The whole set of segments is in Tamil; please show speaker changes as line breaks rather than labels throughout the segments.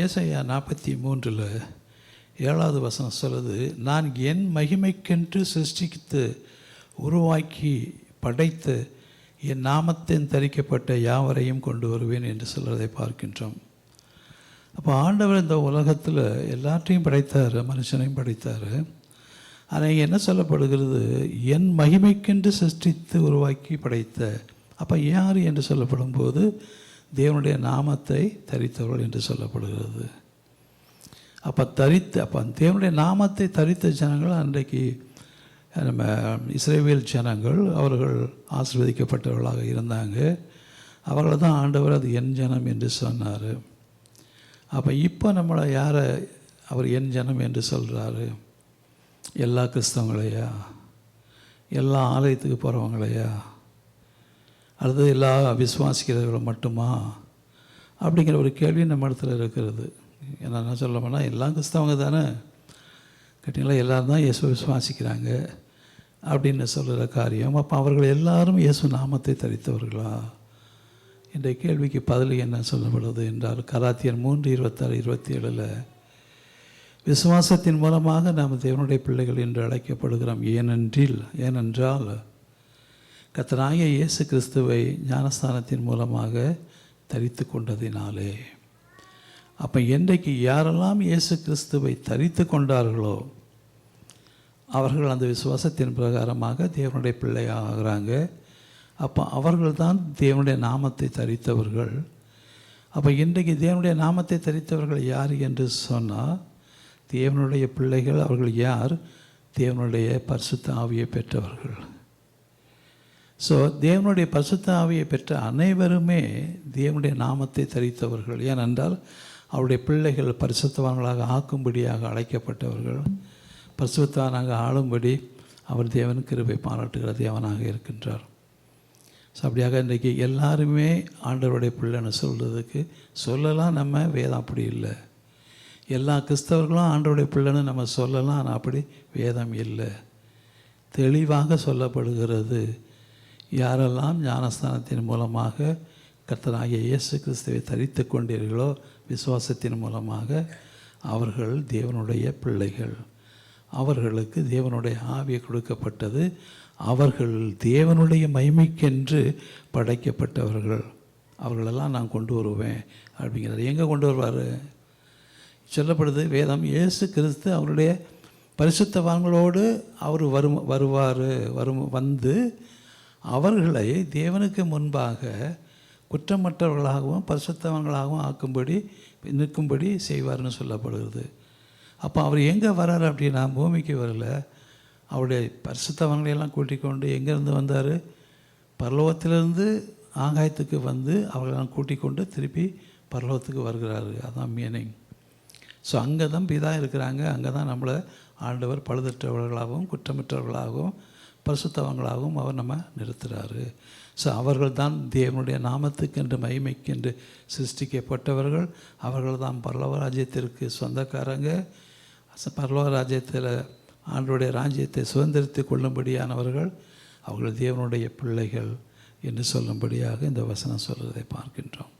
ஏசையா நாற்பத்தி மூன்றில் ஏழாவது வசனம் சொல்லுது நான் என் மகிமைக்கென்று சிருஷ்டித்து உருவாக்கி படைத்து என் நாமத்தின் தரிக்கப்பட்ட யாவரையும் கொண்டு வருவேன் என்று சொல்கிறதை பார்க்கின்றோம். அப்போ ஆண்டவர் இந்த உலகத்தில் எல்லாற்றையும் படைத்தார் மனுஷனையும் படைத்தார். ஆனால் என்ன சொல்லப்படுகிறது? என் மகிமைக்கென்று சிருஷ்டித்து உருவாக்கி படைத்த. அப்போ யார் என்று சொல்லப்படும் போது தேவனுடைய நாமத்தை தரித்தவர்கள் என்று சொல்லப்படுகிறது. அப்போ தரித்து அப்போ தேவனுடைய நாமத்தை தரித்த ஜனங்கள் அன்றைக்கு நம்ம இஸ்ரேவேல் ஜனங்கள் அவர்கள் ஆசிர்வதிக்கப்பட்டவர்களாக இருந்தாங்க. அவர்களை தான் ஆண்டவர் அது என் ஜனம் என்று சொன்னார். அப்போ இப்போ நம்மளை யாரை அவர் என் ஜனம் என்று சொல்கிறாரு எல்லா கிறிஸ்தவங்களையா? எல்லா ஆலயத்துக்கு போகிறவங்களையா அல்லது எல்லா விசுவாசிக்கிறவர்களும் மட்டுமா? அப்படிங்கிற ஒரு கேள்வி நம்ம இடத்துல இருக்கிறது. என்ன சொல்ல எல்லாம் கிறிஸ்தவங்க தானே. கேட்டிங்களா? எல்லோரும் தான் இயேசு விசுவாசிக்கிறாங்க அப்படின்னு சொல்கிற காரியம். அப்போ அவர்கள் எல்லாரும் இயேசு நாமத்தை தரித்தவர்களா? என்ற கேள்விக்கு பதில் என்ன சொல்லப்படுது என்றால் கராத்தியர் மூன்று இருபத்தாறு இருபத்தி ஏழில் விசுவாசத்தின் மூலமாக நாம் தேவனுடைய பிள்ளைகள் என்று அழைக்கப்படுகிறோம். ஏனென்றில் ஏனென்றால் கத்தனாய இயேசு கிறிஸ்துவை ஞானஸ்தானத்தின் மூலமாக தரித்து கொண்டதினாலே. அப்போ என்றைக்கு யாரெல்லாம் இயேசு கிறிஸ்துவை தரித்து கொண்டார்களோ அவர்கள் அந்த விசுவாசத்தின் பிரகாரமாக தேவனுடைய பிள்ளையாகிறாங்க அப்போ அவர்கள் தான் தேவனுடைய நாமத்தை தரித்தவர்கள். அப்போ இன்றைக்கு தேவனுடைய நாமத்தை தரித்தவர்கள் யார் என்று சொன்னால் தேவனுடைய பிள்ளைகள் அவர்கள் யார்? தேவனுடைய பரிசுத்த ஆவியை பெற்றவர்கள். ஸோ தேவனுடைய பரிசுத்த ஆவியை பெற்ற அனைவருமே தேவனுடைய நாமத்தை தரித்தவர்கள். ஏனென்றால் அவருடைய பிள்ளைகள் பரிசுத்தவான்களாக ஆக்கும்படியாக அழைக்கப்பட்டவர்கள். பரிசுத்தவானாக ஆளும்படி அவர் தேவன் கிருபை பாராட்டுகிற தேவனாக இருக்கின்றார். ஸோ அப்படியாக இன்றைக்கி எல்லாருமே ஆண்டவருடைய பிள்ளைன்னு சொல்கிறதுக்கு சொல்லலாம் நம்ம வேதம் அப்படி இல்லை. எல்லா கிறிஸ்தவர்களும் ஆண்டவருடைய பிள்ளைன்னு நம்ம சொல்லலாம் ஆனால் அப்படி வேதம் இல்லை. தெளிவாக சொல்லப்படுகிறது. யாரெல்லாம் ஞானஸ்தானத்தின் மூலமாக கர்த்தனாகிய இயேசு கிறிஸ்துவை தரித்து கொண்டீர்களோ விசுவாசத்தின் மூலமாக அவர்கள் தேவனுடைய பிள்ளைகள். அவர்களுக்கு தேவனுடைய ஆவியை கொடுக்கப்பட்டது. அவர்கள் தேவனுடைய மகிமைக்கென்று படைக்கப்பட்டவர்கள். அவர்களெல்லாம் நான் கொண்டு வருவேன் அப்படிங்கிறார். எங்கே கொண்டு வருவார்? சொல்லப்படுது வேதம் இயேசு கிறிஸ்து அவருடைய பரிசுத்தவான்களோடு அவர் வரும் வருவார் வரும் வந்து அவர்களை தேவனுக்கு முன்பாக குற்றமற்றவர்களாகவும் பரிசுத்தவங்களாகவும் ஆக்கும்படி நிற்கும்படி செய்வார்னு சொல்லப்படுகிறது. அப்போ அவர் எங்கே வராரு அப்படின்னா பூமிக்கு வரல. அவருடைய பரிசுத்தவங்களையெல்லாம் கூட்டிக் கொண்டு எங்கேருந்து வந்தார்? பரலோகத்திலிருந்து ஆகாயத்துக்கு வந்து அவர்களெல்லாம் கூட்டிக் கொண்டு திருப்பி பரலோகத்துக்கு வருகிறாரு. அதான் மீனிங் ஸோ அங்கே தான் பிதா இருக்கிறாங்க. அங்கே தான் நம்மளை ஆண்டவர் பழுதற்றவர்களாகவும் குற்றமற்றவர்களாகவும் பரிசுத்தவங்களாகவும் அவர் நம்ம நிறுத்துகிறாரு ஸோ அவர்கள் தான் தேவனுடைய நாமத்துக்கென்று மகிமைக்கென்று சிருஷ்டிக்கப்பட்டவர்கள். அவர்கள் தான் பல்லவ ராஜ்யத்திற்கு சொந்தக்காரங்க. பல்லவ ராஜ்யத்தில் ஆண்டுடைய ராஜ்யத்தை சுதந்திரத்தை கொள்ளும்படியானவர்கள். அவர்கள் தேவனுடைய பிள்ளைகள் என்று சொல்லும்படியாக இந்த வசனம் சொல்கிறதை பார்க்கின்றோம்.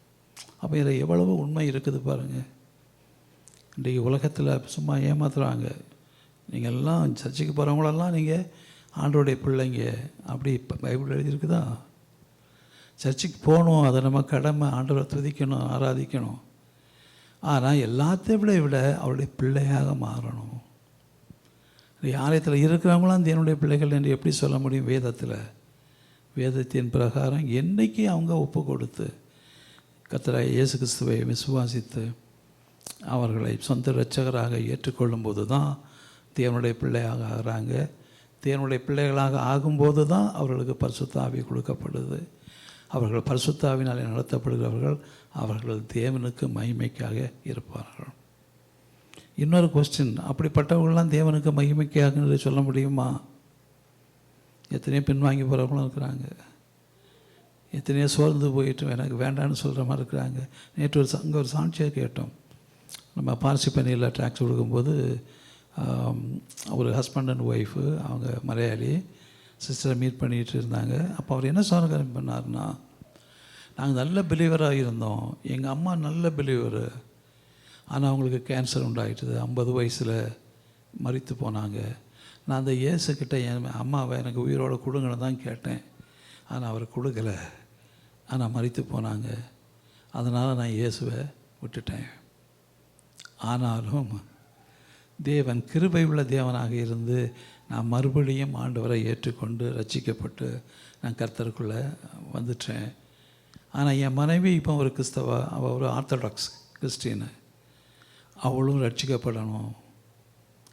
அப்போ இதில் எவ்வளவு உண்மை இருக்குது பாருங்கள் இன்றைக்கி உலகத்தில் சும்மா ஏமாத்துகிறாங்க நீங்கள் எல்லாம் சர்ச்சுக்கு போகிறவங்களெல்லாம் நீங்கள் ஆண்டோடைய பிள்ளைங்க அப்படி இப்போ பைபிள் எழுதியிருக்குதா? சர்ச்சுக்கு போகணும் அதை நம்ம கடமை ஆண்டவரை துதிக்கணும் ஆராதிக்கணும். ஆனால் எல்லாத்தையும் விட விட அவருடைய பிள்ளையாக மாறணும். ஆலயத்தில் இருக்கிறவங்களாம் என்னுடைய பிள்ளைகள் என்று எப்படி சொல்ல முடியும்? வேதத்தில். வேதத்தின் பிரகாரம் என்றைக்கு அவங்க ஒப்பு கொடுத்து கத்தராய் இயேசு கிறிஸ்துவை விசுவாசித்து அவர்களை சொந்த இரட்சகராக ஏற்றுக்கொள்ளும்போது தான் தேவனுடைய பிள்ளையாக ஆகிறாங்க. தேவனுடைய பிள்ளைகளாக ஆகும்போது தான் அவர்களுக்கு பரிசுத்த ஆவி கொடுக்கப்படுது. அவர்கள் பரிசுத்தாவினாலே நடத்தப்படுகிறவர்கள் அவர்கள் தேவனுக்கு மகிமைக்காக இருப்பார்கள். இன்னொரு கொஸ்டின் அப்படிப்பட்டவர்கள்லாம் தேவனுக்கு மகிமைக்காக சொல்ல முடியுமா? எத்தனையோ பின்வாங்கி போகிறவங்களும் இருக்கிறாங்க. எத்தனையோ சோர்ந்து போயிட்டு எனக்கு வேண்டான்னு சொல்கிற மாதிரி இருக்கிறாங்க. நேற்று ஒரு அங்கே ஒரு சாட்சியாக கேட்டோம். நம்ம பார்சிப்பணியில் டேக்ஸ் கொடுக்கும்போது ஒரு ஹஸ்பண்ட் அண்ட் ஒய்ஃபு அவங்க மலையாளி சிஸ்டரை மீட் பண்ணிகிட்டு இருந்தாங்க. அப்போ அவர் என்ன சோனகாரம் பண்ணார்னா நாங்கள் நல்ல பிலீவராக இருந்தோம். எங்கள் அம்மா நல்ல பிலீவரு ஆனால் அவங்களுக்கு கேன்சர் உண்டாகிட்டது ஐம்பது வயசில் மறித்து போனாங்க. நான் அந்த இயேசுக்கிட்ட என் அம்மாவை எனக்கு உயிரோட கொடுங்கன்னு தான் கேட்டேன். ஆனால் அவர் கொடுக்கல. ஆனால் மறித்து போனாங்க. அதனால் நான் இயேசுவை விட்டுட்டேன். ஆனாலும் தேவன் கிருபை உள்ள தேவனாக இருந்து நான் மறுபடியும் ஆண்டவரை ஏற்றுக்கொண்டு ரட்சிக்கப்பட்டு நான் கர்த்தருக்குள்ளே வந்துட்டேன். ஆனால் என் மனைவி இப்போ ஒரு கிறிஸ்தவ அவள் ஒரு ஆர்த்தடாக்ஸ் கிறிஸ்டின்னு அவளும் ரட்சிக்கப்படணும்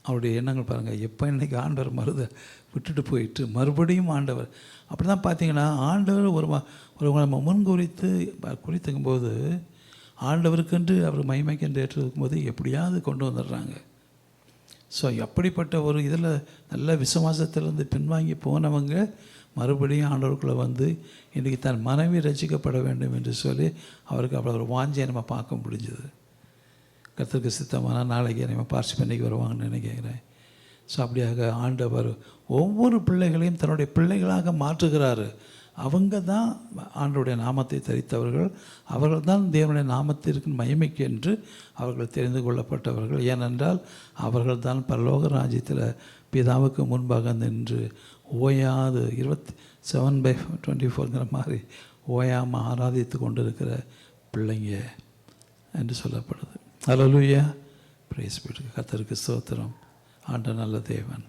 அவருடைய எண்ணங்கள் பாருங்கள் எப்போ இன்றைக்கி ஆண்டவர் மருத விட்டுட்டு போயிட்டு மறுபடியும் ஆண்டவர். அப்படி தான் பார்த்தீங்கன்னா ஆண்டவர் ஒரு ஒரு நம்ம முன் குறித்து குறித்துக்கும் போது ஆண்டவருக்கென்று அவர் மகிமைக்கென்று ஏற்றிருக்கும்போது எப்படியாவது கொண்டு வந்துடுறாங்க. ஸோ அப்படிப்பட்ட ஒரு இதில் நல்ல விசுவாசத்திலேருந்து பின்வாங்கி போனவங்க மறுபடியும் ஆண்டவருக்குள்ளே வந்து இன்றைக்கி தன் மனைவி ரசிக்கப்பட வேண்டும் என்று சொல்லி அவருக்கு அவ்வளோ ஒரு வாஞ்சியை நம்ம பார்க்க முடிஞ்சுது. கர்த்தருக்கு சித்தமான நாளைக்கு நம்ம பார்சி பண்ணிக்கு வருவாங்கன்னு நினைக்கிறேன். ஸோ அப்படியாக ஆண்டவர் ஒவ்வொரு பிள்ளைகளையும் தன்னுடைய பிள்ளைகளாக மாற்றுகிறாரு. அவங்க தான் ஆண்டருடைய நாமத்தை தரித்தவர்கள். அவர்கள் தான் தேவனுடைய நாமத்திற்கு மகிமைக்கு என்று அவர்கள் தெரிந்து கொள்ளப்பட்டவர்கள். ஏனென்றால் அவர்கள் தான் பரலோக ராஜ்யத்தில் பிதாவுக்கு முன்பாக நின்று ஓயாது இருபத்தி செவன் பை டுவெண்ட்டி ஃபோர்ங்கிற மாதிரி ஓயாமல் ஆராதித்து கொண்டிருக்கிற பிள்ளைங்க என்று சொல்லப்படுது. அலலுயா பிரைஸ் கத்தருக்கு சோத்திரம் ஆண்ட நல்ல தேவன்.